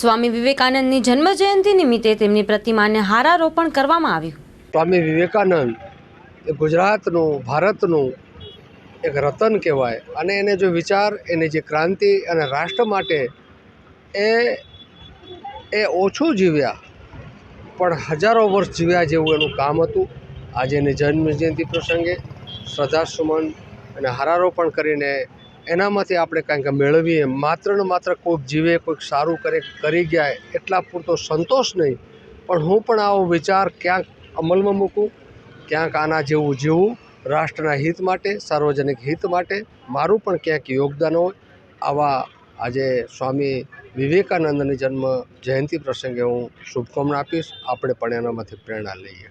સ્વામી વિવેકાનંદની જન્મજયંતિ નિમિત્તે તેમની પ્રતિમાને હારારોપણ કરવામાં આવ્યું. સ્વામી વિવેકાનંદ એ ગુજરાતનું, ભારતનું એક રતન કહેવાય. અને એને જો વિચાર, એની જે ક્રાંતિ અને રાષ્ટ્ર માટે એ એ ઓછું જીવ્યા. પણ હજારો વર્ષ જીવ્યા જેવું એનું કામ હતું. આજે એની જન્મજયંતિ પ્રસંગે શ્રદ્ધાસુમન અને હારારોપણ કરીને એનામાંથી આપણે કંઈક મેળવીએ. માત્ર ને માત્ર કોઈક જીવે, કોઈક સારું કરે, કરી ગયા, એટલા પૂરતો સંતોષ નહીં. પણ હું પણ આવો વિચાર ક્યાંક અમલમાં મૂકું, ક્યાંક આના જેવું જીવું, રાષ્ટ્રના હિત માટે, સાર્વજનિક હિત માટે, મારું પણ ક્યાંક યોગદાન હોય. આવા આજે સ્વામી વિવેકાનંદની જન્મ જયંતિ પ્રસંગે હું શુભકામના આપીશ. આપણે પણ એનામાંથી પ્રેરણા લઈએ.